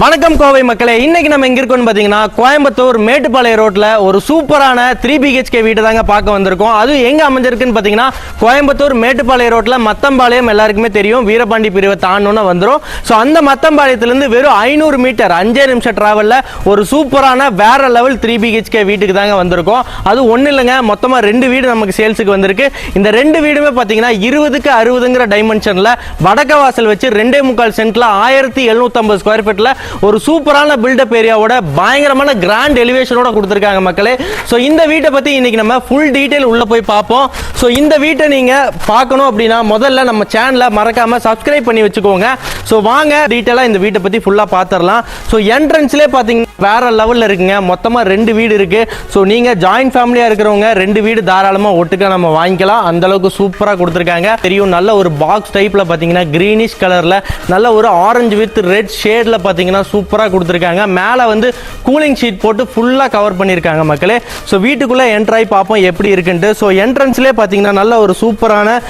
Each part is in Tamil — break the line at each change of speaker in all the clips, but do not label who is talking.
வணக்கம் கோவை மக்களே. இன்னைக்கு நம்ம எங்க இருக்கோம்னு பாத்தீங்கன்னா கோயம்புத்தூர் மேட்டுப்பாளையம் ரோட்ல ஒரு சூப்பரான த்ரீ பிஹெச்கே வீடு தாங்க பார்க்க வந்திருக்கோம். அது எங்க அமைஞ்சிருக்குன்னு பாத்தீங்கன்னா கோயம்புத்தூர் மேட்டுப்பாளையம் ரோட்ல மத்தம்பாளையம் எல்லாருக்குமே தெரியும். வீரபாண்டி பிரிவை தாண்டோன்னு வந்துரும். ஸோ அந்த மத்தம்பாளையத்திலிருந்து வெறும் ஐநூறு மீட்டர் அஞ்சே நிமிஷம் ட்ராவலில் ஒரு சூப்பரான வேற லெவல் த்ரீ பிஹெச்கே வீட்டுக்கு தாங்க வந்திருக்கோம். அது ஒன்றும் இல்லைங்க மொத்தமாக ரெண்டு வீடு நமக்கு சேல்ஸுக்கு வந்திருக்கு. இந்த ரெண்டு வீடுமே பார்த்தீங்கன்னா இருபதுக்கு அறுபதுங்கிற டைமென்ஷனில் வடக்க வாசல் வச்சு ரெண்டே முக்கால் சென்ட்ல ஆயிரத்தி எழுநூத்தம்பது ஸ்கொயர் ஃபீட்டில் ஒரு சூப்பரான பில்டப் ஏரியாவோட பயங்கரமான கிராண்ட் எலிவேஷனோட கொடுத்துருக்காங்க மக்களே. ஸோ இந்த வீட்டை பற்றி இன்னைக்கு நம்ம ஃபுல் டீட்டெயில் உள்ள போய் பார்ப்போம். ஸோ இந்த வீட்டை நீங்க பார்க்கணும் அப்படின்னா முதல்ல நம்ம சேனலை மறக்காம சப்ஸ்கிரைப் பண்ணி வச்சுக்கோங்க. ஸோ வாங்க டீட்டெயிலாக இந்த வீட்டை பற்றி ஃபுல்லாக பார்த்துடலாம் ஸோ என்ட்ரன்ஸ்லேயே பார்த்தீங்கன்னா வேற லெவலில் இருக்குங்க. மொத்தமாக ரெண்டு வீடு இருக்கு. ஸோ நீங்க ஜாயிண்ட் ஃபேமிலியாக இருக்கிறவங்க ரெண்டு வீடு தாராளமாக ஒட்டுக்கா நம்ம வாங்கிக்கலாம். அந்தளவுக்கு சூப்பராக கொடுத்துருக்காங்க. தெரியும் நல்ல ஒரு பாக்ஸ் டைப்பில் பார்த்தீங்கன்னா கிரீனிஷ் கலரில் நல்ல ஒரு ஆரஞ்சு வித் ரெட் ஷேடில் பார்த்தீங்கன்னா சூப்பராக கொடுத்துருக்காங்க. மேலே வந்து கூலிங் ஷீட் போட்டு ஃபுல்லாக கவர் பண்ணியிருக்காங்க மக்களே. ஸோ வீட்டுக்குள்ளே என்ட்ராய் பார்ப்போம் எப்படி இருக்குன்ட்டு. ஸோ என்ட்ரன்ஸ்லேயே பார்த்தீங்கன்னா நல்ல ஒரு சூப்பரான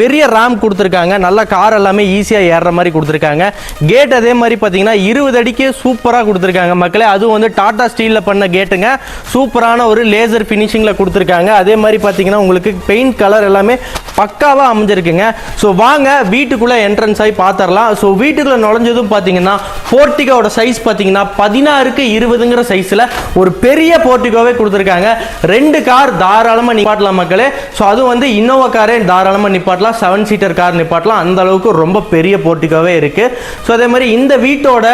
பெரிய ரேம் கொடுத்துருக்காங்க. நல்ல கார் எல்லாமே ஈஸியாக ஏறுற மாதிரி கொடுத்துருக்காங்க. கேட் அதே மாதிரி பார்த்தீங்கன்னா இருபது அடிக்கு சூப்பராக கொடுத்துருக்காங்க மக்களே. அதுவும் வந்து டாடா ஸ்டீலில் பண்ண கேட்டுங்க சூப்பரான ஒரு லேசர் ஃபினிஷிங்கில் கொடுத்துருக்காங்க. அதே மாதிரி பார்த்தீங்கன்னா உங்களுக்கு பெயிண்ட் கலர் எல்லாமே பக்காவாக அமைஞ்சிருக்குங்க. ஸோ வாங்க வீட்டுக்குள்ளே என்ட்ரன்ஸ் ஆகி பார்த்துடலாம் ஸோ வீட்டுக்குள்ளே நுழைஞ்சதும் பார்த்தீங்கன்னா போர்ட்டிகோட சைஸ் பார்த்தீங்கன்னா பதினாறுக்கு இருபதுங்கிற சைஸில் ஒரு பெரிய போர்ட்டிகோவே கொடுத்துருக்காங்க. ரெண்டு கார் தாராளமாக நிப்பாட்டலாம் மக்களே. ஸோ அதுவும் வந்து இன்னோவா காரே தாராளமாக நிப்பாட்டலாம். செவன் சீட்டர் கார் நிப்பாட்டலாம். அந்த அளவுக்கு ரொம்ப பெரிய போர்ட்டிக்காவே இருக்கு. ஸோ அதே மாதிரி இந்த வீட்டோட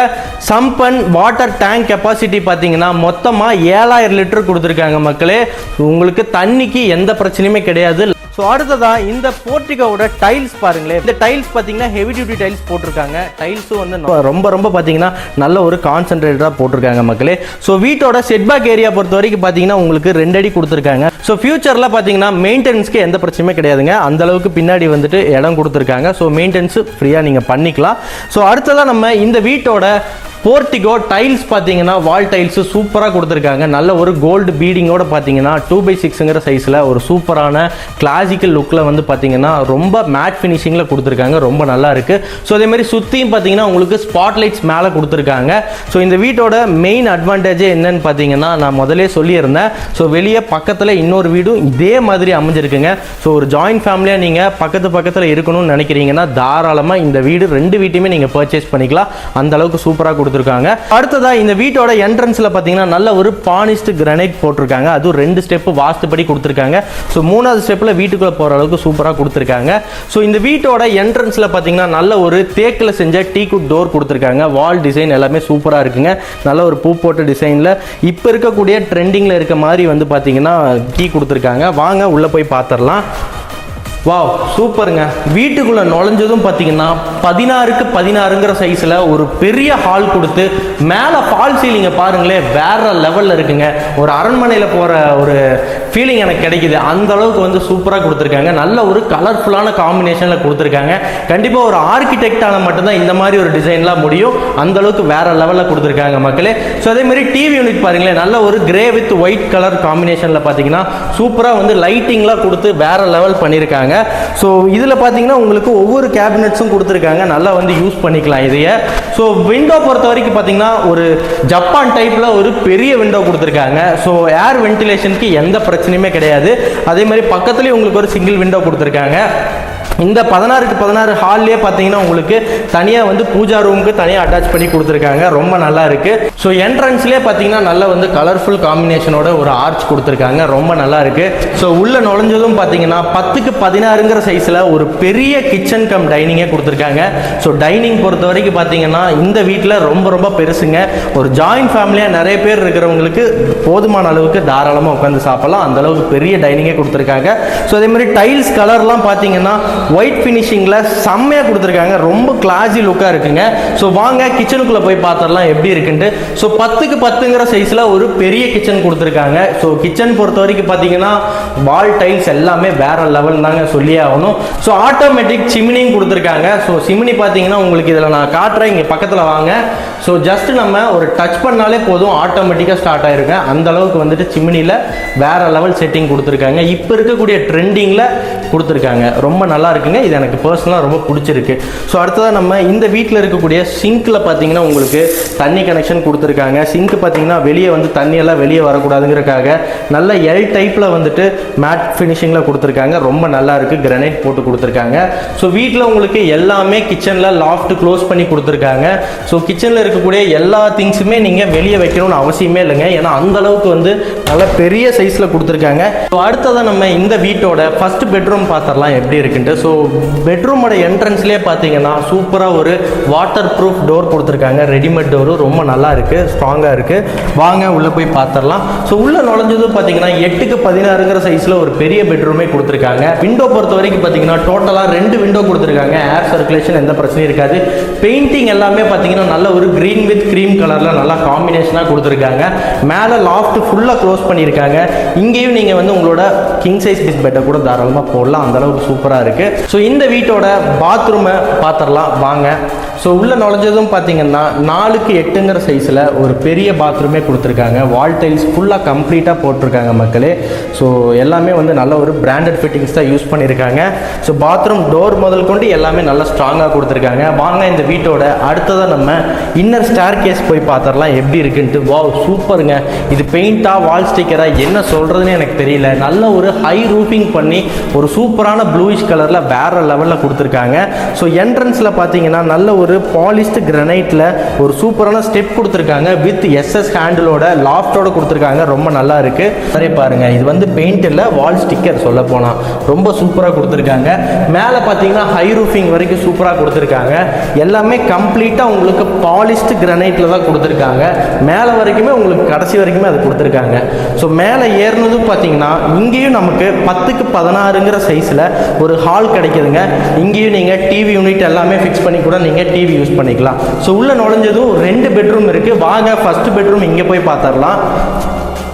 சம்பன் வாட்டர் டேங்க் கெப்பாசிட்டி பார்த்தீங்கன்னா மொத்தமாக ஏழாயிரம் லிட்டர் கொடுத்துருக்காங்க மக்களே. உங்களுக்கு தண்ணிக்கு எந்த பிரச்சனையுமே கிடையாது. ஸோ அடுத்ததா இந்த போர்ட்டிகோட டைல்ஸ் பாருங்களேன். இந்த டைல்ஸ் பார்த்தீங்கன்னா ஹெவி டியூட்டி டைல்ஸ் போட்டிருக்காங்க. டைல்ஸும் வந்து ரொம்ப ரொம்ப பார்த்தீங்கன்னா நல்ல ஒரு கான்சென்ட்ரேட்டடாக போட்டிருக்காங்க மக்களே. ஸோ வீட்டோட செட்பேக் ஏரியா பொறுத்த வரைக்கும் பார்த்தீங்கன்னா உங்களுக்கு ரெண்டு அடி கொடுத்துருக்காங்க. ஸோ ஃபியூச்சரில் பார்த்தீங்கன்னா மெயின்டெனன்ஸ்க்கு எந்த பிரச்சனையுமே கிடையாதுங்க. அந்த அளவுக்கு பின்னாடி வந்துட்டு இடம் கொடுத்துருக்காங்க. ஸோ மெயின்டெனன்ஸ் ஃப்ரீயாக நீங்கள் பண்ணிக்கலாம். ஸோ அடுத்ததாக நம்ம இந்த வீட்டோட போர்ட்டிகோ டைல்ஸ் பார்த்தீங்கன்னா வால் டைல்ஸ் சூப்பராக கொடுத்துருக்காங்க. நல்ல ஒரு கோல்டு பீடிங்கோட பார்த்தீங்கன்னா டூ பை சிக்ஸுங்கிற சைஸில் ஒரு சூப்பரான கிளாசிக்கல் லுக்கில் வந்து பார்த்தீங்கன்னா ரொம்ப மேட் ஃபினிஷிங்கில் கொடுத்துருக்காங்க. ரொம்ப நல்லா இருக்குது ஸோ அதே மாதிரி சுற்றியும் பார்த்தீங்கன்னா உங்களுக்கு ஸ்பாட்லைட்ஸ் மேலே கொடுத்துருக்காங்க. ஸோ இந்த வீட்டோட மெயின் அட்வான்டேஜே என்னன்னு பார்த்தீங்கன்னா நான் முதலே சொல்லியிருந்தேன். ஸோ வெளியே பக்கத்தில் இன்னொரு வீடும் இதே மாதிரி அமைஞ்சிருக்குங்க. ஸோ ஒரு ஜாயிண்ட் ஃபேமிலியாக நீங்கள் பக்கத்து பக்கத்தில் இருக்கணும்னு நினைக்கிறீங்கன்னா தாராளமாக இந்த வீடு ரெண்டு வீட்டையுமே நீங்கள் பர்ச்சேஸ் பண்ணிக்கலாம். அந்த அளவுக்கு சூப்பராக கொடுத்துருக்காங்க. அடுத்ததா இந்த வீட்டோட என்ட்ரன்ஸில் பார்த்தீங்கன்னா நல்ல ஒரு பானிஸ்ட் கிரனைட் போட்டிருக்காங்க. அதுவும் ரெண்டு ஸ்டெப்பு வாஸ்துபடி கொடுத்துருக்காங்க. ஸோ மூணாவது ஸ்டெப்பில் வீட்டுக்குள்ளே போகிற அளவுக்கு சூப்பராக கொடுத்துருக்காங்க. ஸோ இந்த வீட்டோட என்ட்ரன்ஸில் பார்த்தீங்கன்னா நல்ல ஒரு தேக்கில் செஞ்ச டீக்குட் டோர் கொடுத்துருக்காங்க. வால் டிசைன் எல்லாமே சூப்பராக இருக்குங்க. நல்ல ஒரு பூ போட்ட டிசைனில் இப்போ இருக்கக்கூடிய ட்ரெண்டிங்கில் இருக்க மாதிரி வந்து பார்த்தீங்கன்னா கீ கொடுத்துருக்காங்க. வாங்க உள்ளே போய் பார்த்துடலாம் வாவ் சூப்பருங்க வீட்டுக்குள்ளே நுழைஞ்சதும் பார்த்தீங்கன்னா பதினாறுக்கு பதினாறுங்கிற சைஸில் ஒரு பெரிய ஹால் கொடுத்து மேலே ஃபால் சீலிங்கை பாருங்களேன் வேற லெவலில் இருக்குங்க. ஒரு அரண்மனையில் போகிற ஒரு ஃபீலிங் எனக்கு கிடைக்குது. அந்த அளவுக்கு வந்து சூப்பராக கொடுத்துருக்காங்க. நல்ல ஒரு கலர்ஃபுல்லான காம்பினேஷனில் கொடுத்துருக்காங்க. கண்டிப்பாக ஒரு ஆர்கிடெக்டால மட்டும்தான் இந்த மாதிரி ஒரு டிசைன்லாம் முடியும். அந்த அளவுக்கு வேற லெவலில் கொடுத்துருக்காங்க மக்களே. ஸோ அதே மாதிரி டிவி யூனிட் பாருங்களேன். நல்ல ஒரு கிரே வித் ஒயிட் கலர் காம்பினேஷனில் பார்த்தீங்கன்னா சூப்பராக வந்து லைட்டிங்லாம் கொடுத்து வேற லெவல் பண்ணியிருக்காங்க ஸோ இதில் பார்த்தீங்கன்னா உங்களுக்கு ஒவ்வொரு கேபினட்ஸும் கொடுத்துருக்காங்க. நல்லா வந்து யூஸ் பண்ணிக்கலாம் இதையே. ஸோ விண்டோ பொறுத்த வரைக்கும் பார்த்தீங்கன்னா ஒரு ஜப்பான் டைப்பில் ஒரு பெரிய விண்டோ கொடுத்துருக்காங்க. ஸோ ஏர் வென்டிலேஷனுக்கு எந்த பிரச்சனை பிரச்சனையுமே கிடையாது. அதே மாதிரி பக்கத்துலேயும் உங்களுக்கு ஒரு சிங்கிள் விண்டோ கொடுத்துருக்காங்க. இந்த பதினாறுக்கு பதினாறு ஹால்லே பார்த்தீங்கன்னா உங்களுக்கு தனியாக வந்து பூஜா ரூமுக்கு தனியாக அட்டாச் பண்ணி கொடுத்துருக்காங்க. ரொம்ப நல்லா இருக்கு. ஸோ என்ட்ரன்ஸ்லேயே பார்த்தீங்கன்னா நல்ல வந்து கலர்ஃபுல் காம்பினேஷனோட ஒரு ஆர்ச் கொடுத்துருக்காங்க. ரொம்ப நல்லா இருக்கு. ஸோ உள்ள நுழைஞ்சதும் பார்த்தீங்கன்னா பத்துக்கு பதினாறுங்கிற சைஸில் ஒரு பெரிய கிச்சன் கம் டைனிங்கே கொடுத்துருக்காங்க. ஸோ டைனிங் பொறுத்த வரைக்கும் பார்த்தீங்கன்னா இந்த வீட்டில் ரொம்ப ரொம்ப பெருசுங்க. ஒரு ஜாயிண்ட் ஃபேமிலியாக நிறைய பேர் இருக்கிறவங்களுக்கு போதுமான அளவுக்கு தாராளமாக உட்காந்து சாப்பிடலாம். அந்த அளவுக்கு பெரிய டைனிங்கே கொடுத்துருக்காங்க. ஸோ அதே மாதிரி டைல்ஸ் கலர்லாம் பார்த்தீங்கன்னா ஒயிட் ஃபினிஷிங்கில் செம்மையாக கொடுத்துருக்காங்க. ரொம்ப கிளாஸி லுக்காக இருக்குங்க. ஸோ வாங்க கிச்சனுக்குள்ளே போய் பார்த்துடலாம் எப்படி இருக்குன்ட்டு. ஸோ பத்துக்கு பத்துங்கிற சைஸில் ஒரு பெரிய கிச்சன் கொடுத்துருக்காங்க. ஸோ கிச்சன் பொறுத்த வரைக்கும் பார்த்தீங்கன்னா வால் டைல்ஸ் எல்லாமே வேற லெவல் தாங்க சொல்லியே ஆகணும். ஸோ ஆட்டோமேட்டிக் சிமினியும் கொடுத்துருக்காங்க. ஸோ சிமினி பார்த்தீங்கன்னா உங்களுக்கு இதில் நான் காட்டுறேன். இங்கே பக்கத்தில் வாங்க. ஸோ ஜஸ்ட் நம்ம ஒரு டச் பண்ணாலே போதும். ஆட்டோமேட்டிக்காக ஸ்டார்ட் ஆயிருங்க. அந்த அளவுக்கு வந்துட்டு சிமினியில் வேற லெவல் செட்டிங் கொடுத்துருக்காங்க. இப்போ இருக்கக்கூடிய ட்ரெண்டிங்கில் கொடுத்துருக்காங்க. ரொம்ப நல்லா இருக்கு இருக்குங்க இது எனக்கு பர்சனலாக ரொம்ப பிடிச்சிருக்கு. ஸோ அடுத்ததாக நம்ம இந்த வீட்டில் இருக்கக்கூடிய சிங்க்கில் பார்த்தீங்கன்னா உங்களுக்கு தண்ணி கனெக்ஷன் கொடுத்துருக்காங்க. சிங்க் பார்த்தீங்கன்னா வெளியே வந்து தண்ணியெல்லாம் வெளியே வரக்கூடாதுங்கிறக்காக நல்ல எல் டைப்பில் வந்துட்டு மேட் ஃபினிஷிங்கில் கொடுத்துருக்காங்க. ரொம்ப நல்லா இருக்குது கிரனைட் போட்டு கொடுத்துருக்காங்க. ஸோ வீட்டில் உங்களுக்கு எல்லாமே கிச்சனில் லாஃப்ட் க்ளோஸ் பண்ணி கொடுத்துருக்காங்க. ஸோ கிச்சனில் இருக்கக்கூடிய எல்லா திங்ஸுமே நீங்கள் வெளியே வைக்கணும்னு அவசியமே இல்லைங்க. ஏன்னா அந்த அளவுக்கு வந்து நல்ல பெரிய சைஸில் கொடுத்துருக்காங்க. ஸோ அடுத்ததாக நம்ம இந்த வீட்டோட ஃபஸ்ட் பெட்ரூம் பார்த்துடலாம் எப்படி இருக்குன்ட்டு ஸோ பெட்ரூமோட என்ட்ரன்ஸ்லேயே பார்த்தீங்கன்னா சூப்பராக ஒரு வாட்டர் ப்ரூஃப் டோர் கொடுத்துருக்காங்க. ரெடிமேட் டோரு ரொம்ப நல்லா இருக்குது ஸ்ட்ராங்காக இருக்குது வாங்க உள்ளே போய் பார்த்துடலாம் ஸோ உள்ளே நுழைஞ்சதும் பார்த்தீங்கன்னா எட்டுக்கு பதினாறுங்கிற சைஸில் ஒரு பெரிய பெட்ரூமே கொடுத்துருக்காங்க. விண்டோ பொறுத்த வரைக்கும் பார்த்தீங்கன்னா டோட்டலாக ரெண்டு விண்டோ கொடுத்துருக்காங்க. ஏர் சர்க்குலேஷன் எந்த பிரச்சனையும் இருக்காது. பெயிண்டிங் எல்லாமே பார்த்தீங்கன்னா நல்ல ஒரு க்ரீன் வித் க்ரீம் கலரில் நல்லா காம்பினேஷனாக கொடுத்துருக்காங்க. மேலே லாஃப்ட் ஃபுல்லாக க்ளோஸ் பண்ணியிருக்காங்க. இங்கேயும் நீங்கள் வந்து உங்களோட கிங் சைஸ் பிஸ் பெட்டை கூட தாராளமாக போடலாம். அந்த அளவுக்கு சூப்பராக இருக்குது ஸோ இந்த வீட்டோட பாத்ரூமை பார்த்துடலாம் வாங்க. ஸோ உள்ளே நுழைஞ்சதும் பார்த்தீங்கன்னா நாலுக்கு எட்டுங்கிற சைஸில் ஒரு பெரிய பாத்ரூமே கொடுத்துருக்காங்க. வால் டைல்ஸ் ஃபுல்லாக கம்ப்ளீட்டாக போட்டிருக்காங்க மக்களே. ஸோ எல்லாமே வந்து நல்ல ஒரு பிராண்டட் ஃபிட்டிங்ஸ் தான் யூஸ் பண்ணியிருக்காங்க ஸோ பாத்ரூம் டோர் முதல் கொண்டு எல்லாமே நல்லா ஸ்ட்ராங்காக கொடுத்துருக்காங்க. வாங்க இந்த வீட்டோட அடுத்ததாக நம்ம இன்னர் ஸ்டார் கேஸ் போய் பார்த்துடலாம் எப்படி இருக்குன்ட்டு. வாவ் சூப்பருங்க. இது பெயிண்ட்டாக வால் ஸ்டிக்கராக என்ன சொல்கிறதுன்னு எனக்கு தெரியல. நல்ல ஒரு ஹை ரூஃபிங் பண்ணி ஒரு சூப்பரான ப்ளூயிஷ் கலரில் வேறு லெவலில் கொடுத்துருக்காங்க. ஸோ என்ட்ரன்ஸில் பார்த்தீங்கன்னா நல்ல ஒரு பாலிஸ்டு கிரனைட்டில் ஒரு சூப்பரான ஸ்டெப் கொடுத்துருக்காங்க. வித் எஸ்எஸ் ஹேண்டிலோட லாஃப்டோட கொடுத்துருக்காங்க. ரொம்ப நல்லா இருக்குது சரி பாருங்கள் இது வந்து பெயிண்ட் இல்லை வால் ஸ்டிக்கர் சொல்ல போனால் ரொம்ப சூப்பராக கொடுத்துருக்காங்க. மேலே பார்த்தீங்கன்னா ஹை ரூஃபிங் வரைக்கும் சூப்பராக கொடுத்துருக்காங்க. எல்லாமே கம்ப்ளீட்டாக உங்களுக்கு பாலிஸ்டு கிரனைட்டில் தான் கொடுத்துருக்காங்க. மேலே வரைக்குமே உங்களுக்கு கடைசி வரைக்குமே அது கொடுத்துருக்காங்க. ஸோ மேலே ஏறினதும் பார்த்தீங்கன்னா இங்கேயும் நமக்கு பத்துக்கு பதினாறுங்கிற சைஸில் ஒரு ஹால் கிடைக்குதுங்க. இங்கேயும் நீங்கள் டிவி யூனிட் எல்லாமே ஃபிக்ஸ் பண்ணி கூட நீங்கள் டிவி யூஸ் பண்ணிக்கலாம். ஸோ உள்ளே நுழைஞ்சதும் ரெண்டு பெட்ரூம் இருக்குது வாங்க ஃபஸ்ட்டு பெட்ரூம் இங்கே போய் பார்த்துடலாம்.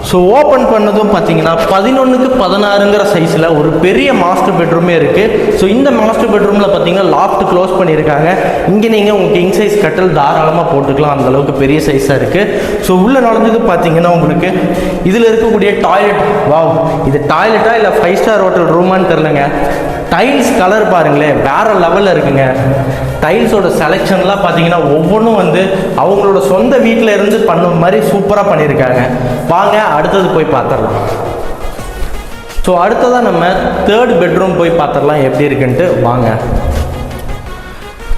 ஸோ ஓப்பன் பண்ணதும் பார்த்தீங்கன்னா பதினொன்றுக்கு பதினாறுங்கிற சைஸில் ஒரு பெரிய மாஸ்டர் பெட்ரூமே இருக்குது ஸோ இந்த மாஸ்டர் பெட்ரூமில் பார்த்தீங்கன்னா லாஃப்ட் க்ளோஸ் பண்ணியிருக்காங்க. இங்கே நீங்கள் உங்கள் கிங் சைஸ் கட்டில் தாராளமாக போட்டுக்கலாம். அந்தளவுக்கு பெரிய சைஸாக இருக்குது ஸோ உள்ளே நுழைஞ்சது பார்த்தீங்கன்னா உங்களுக்கு இதில் இருக்கக்கூடிய டாய்லெட் வாவ் இது டாய்லெட்டா இல்லை ஃபைவ் ஸ்டார் ஹோட்டல் ரூமான்னு தெரிலங்க டைல்ஸ் கலர் பாருங்களேன். வேறு லெவலில் இருக்குங்க. டைல்ஸோட செலெக்ஷன்லாம் பார்த்தீங்கன்னா ஒவ்வொன்றும் வந்து அவங்களோட சொந்த வீட்டில் இருந்து பண்ண மாதிரி சூப்பராக பண்ணியிருக்காங்க. வாங்க அடுத்தது போய் பார்த்துடலாம். ஸோ அடுத்ததாக நம்ம தேர்ட் பெட்ரூம் போய் பார்த்துடலாம் எப்படி இருக்குன்ட்டு வாங்க.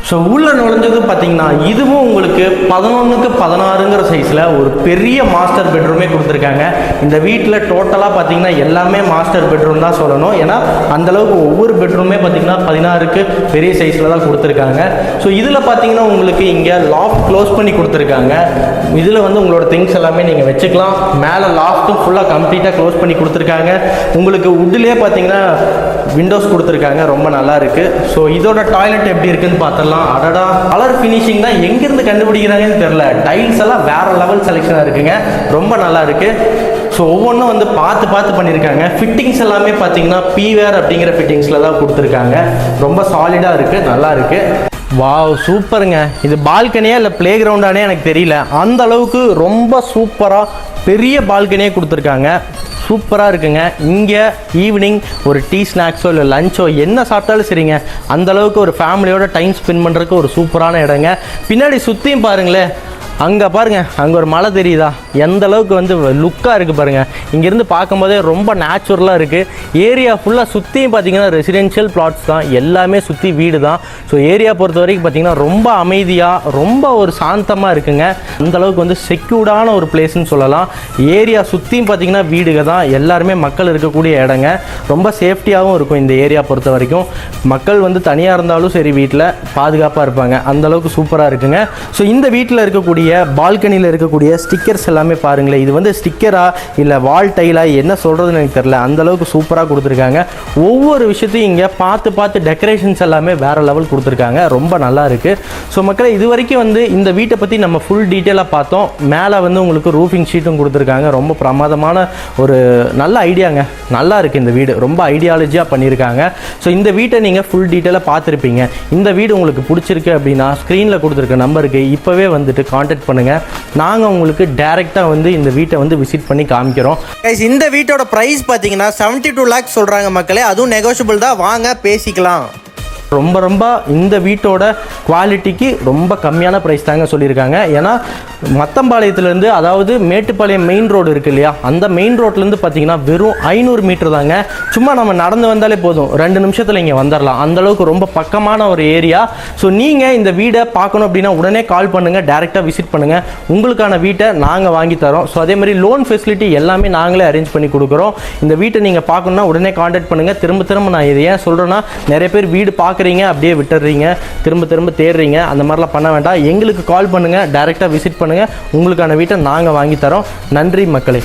ஸோ உள்ள நுழைஞ்சது பார்த்தீங்கன்னா இதுவும் உங்களுக்கு பதினொன்றுக்கு பதினாறுங்கிற சைஸில் ஒரு பெரிய மாஸ்டர் பெட்ரூமே கொடுத்துருக்காங்க. இந்த வீட்டில் டோட்டலாக பார்த்தீங்கன்னா எல்லாமே மாஸ்டர் பெட்ரூம் தான் சொல்லணும். ஏன்னா அந்தளவுக்கு ஒவ்வொரு பெட்ரூமே பார்த்தீங்கன்னா பதினாறுக்கு பெரிய சைஸில் தான் கொடுத்துருக்காங்க. ஸோ இதில் பார்த்தீங்கன்னா உங்களுக்கு இங்கே லாஃப்ட் க்ளோஸ் பண்ணி கொடுத்துருக்காங்க. இதில் வந்து உங்களோட திங்ஸ் எல்லாமே நீங்கள் வச்சுக்கலாம். மேலே லாஃப்ட்டும் ஃபுல்லாக கம்ப்ளீட்டாக க்ளோஸ் பண்ணி கொடுத்துருக்காங்க. உங்களுக்கு வுட்லேயே பார்த்தீங்கன்னா விண்டோஸ் கொடுத்துருக்காங்க ரொம்ப நல்லா இருக்கு. ஸோ இதோட டாய்லெட் எப்படி இருக்குன்னு பார்த்துடலாம். அடடா கலர் ஃபினிஷிங் தான் எங்கேருந்து கண்டுபிடிக்கிறாங்கன்னு தெரில டைல்ஸ் எல்லாம் வேற லெவல் செலெக்ஷனாக இருக்குங்க. ரொம்ப நல்லா இருக்கு. ஸோ ஒவ்வொன்றும் வந்து பார்த்து பார்த்து பண்ணியிருக்காங்க. ஃபிட்டிங்ஸ் எல்லாமே பார்த்தீங்கன்னா பிவேர் அப்படிங்கிற ஃபிட்டிங்ஸில் தான் கொடுத்துருக்காங்க. ரொம்ப சாலிடாக இருக்குது நல்லா இருக்குது வாவ் சூப்பருங்க இது பால்கனியா இல்லை ப்ளே கிரவுண்டானே எனக்கு தெரியல. அந்த அளவுக்கு ரொம்ப சூப்பராக பெரிய பால்கனியே கொடுத்துருக்காங்க. சூப்பராக இருக்குங்க. இங்கே ஈவினிங் ஒரு டீ ஸ்நாக்ஸோ இல்லை லஞ்சோ என்ன சாப்பிட்டாலும் சரிங்க. அந்த அளவுக்கு ஒரு ஃபேமிலியோட டைம் ஸ்பெண்ட் பண்ணுறதுக்கு ஒரு சூப்பரான இடங்க. பின்னாடி சுற்றியும் பாருங்களேன். அங்கே பாருங்க அங்கே ஒரு மலை தெரியுதா? எந்த அளவுக்கு வந்து லுக்காக இருக்குது பாருங்க. இங்கேருந்து பார்க்கும்போதே ரொம்ப நேச்சுரலாக இருக்குது ஏரியா ஃபுல்லாக சுற்றியும் பார்த்தீங்கன்னா ரெசிடென்ஷியல் பிளாட்ஸ் தான். எல்லாமே சுற்றி வீடு தான். ஸோ ஏரியா பொறுத்த வரைக்கும் பார்த்தீங்கன்னா ரொம்ப அமைதியாக ரொம்ப ஒரு சாந்தமாக இருக்குங்க. அந்த அளவுக்கு வந்து செக்யூர்டான ஒரு பிளேஸ்னு சொல்லலாம். ஏரியா சுற்றியும் பார்த்தீங்கன்னா வீடுக தான். எல்லாருமே மக்கள் இருக்கக்கூடிய இடங்க. ரொம்ப சேஃப்டியாகவும் இருக்கும் இந்த ஏரியா பொறுத்த வரைக்கும். மக்கள் வந்து தனியாக இருந்தாலும் சரி வீட்டில் பாதுகாப்பாக இருப்பாங்க. அந்த அளவுக்கு சூப்பராக இருக்குங்க. ஸோ இந்த வீட்டில் இருக்கக்கூடிய பால்கனியில் இருக்கக்கூடிய ஸ்டிக்கர்ஸ் எல்லாமே பாருங்களேன். இது வந்து ஸ்டிக்கரா இல்லை வால் டைலா என்ன சொல்கிறதுன்னு எனக்கு தெரியல. அந்தளவுக்கு சூப்பராக கொடுத்துருக்காங்க. ஒவ்வொரு விஷயத்தையும் இங்கே பார்த்து பார்த்து டெக்கரேஷன்ஸ் எல்லாமே வேறு லெவல் கொடுத்துருக்காங்க. ரொம்ப நல்லா இருக்குது ஸோ மக்களை இது வரைக்கும் வந்து இந்த வீட்டை பற்றி நம்ம ஃபுல் டீட்டெயிலாக பார்த்தோம். மேலே வந்து உங்களுக்கு ரூஃபிங் ஷீட்டும் கொடுத்துருக்காங்க. ரொம்ப பிரமாதமான ஒரு நல்ல ஐடியாங்க நல்லா இருக்குது இந்த வீடு. ரொம்ப ஐடியாலஜியாக பண்ணியிருக்காங்க. ஸோ இந்த வீட்டை நீங்கள் ஃபுல் டீட்டெயிலாக பார்த்துருப்பீங்க. இந்த வீடு உங்களுக்கு பிடிச்சிருக்கு அப்படின்னா ஸ்க்ரீனில் கொடுத்துருக்க நம்பருக்கு இப்போவே வந்துட்டு காண்டாக்ட் பண்ணுங்கள் நாங்கள் உங்களுக்கு டேரெக்டாக வந்து இந்த வீட்டை வந்து விசிட் பண்ணி காமிக்கிறோம்.
இந்த வீட்டோட ப்ரைஸ் பார்த்தீங்கன்னா 72 டூ லேக்ஸ் சொல்கிறாங்க மக்களே. அதுவும் நெகோஷியபிள் தான். வாங்க பேசிக்கலாம்.
ரொம்ப ரொம்ப இந்த வீட்டோட குவாலிட்டிக்கு ரொம்ப கம்மியான ப்ரைஸ் தாங்க சொல்லியிருக்காங்க. ஏன்னா மத்தம்பாளையத்துலேருந்து அதாவது மேட்டுப்பாளையம் மெயின் ரோடு இருக்கு இல்லையா? அந்த மெயின் ரோட்லேருந்து பார்த்தீங்கன்னா வெறும் ஐநூறு மீட்டர் தாங்க. சும்மா நம்ம நடந்து வந்தாலே போதும். ரெண்டு நிமிஷத்தில் இங்கே வந்துடலாம் அந்தளவுக்கு ரொம்ப பக்கமான ஒரு ஏரியா ஸோ நீங்கள் இந்த வீடை பார்க்கணும் அப்படின்னா உடனே கால் பண்ணுங்கள் டேரெக்டாக விசிட் பண்ணுங்கள் உங்களுக்கான வீட்டை நாங்கள் வாங்கி தரோம். ஸோ அதே மாதிரி லோன் ஃபெசிலிட்டி எல்லாமே நாங்களே அரேஞ்ச் பண்ணி கொடுக்குறோம். இந்த வீட்டை நீங்கள் பார்க்கணுன்னா உடனே காண்டாக்ட் பண்ணுங்கள் திரும்ப திரும்ப நான் இதை ஏன் சொல்கிறேன்னா நிறைய பேர் வீடு பார்க்குறீங்க அப்படியே விட்டுறீங்க. திரும்ப திரும்ப தேடுறீங்க. அந்த மாதிரிலாம் பண்ண வேண்டாம். எங்களுக்கு கால் பண்ணுங்கள் டேரெக்டாக விசிட் பண்ணுங்கள் உங்களுக்கான வீட்டை நாங்கள் வாங்கி தரோம். நன்றி மக்களே.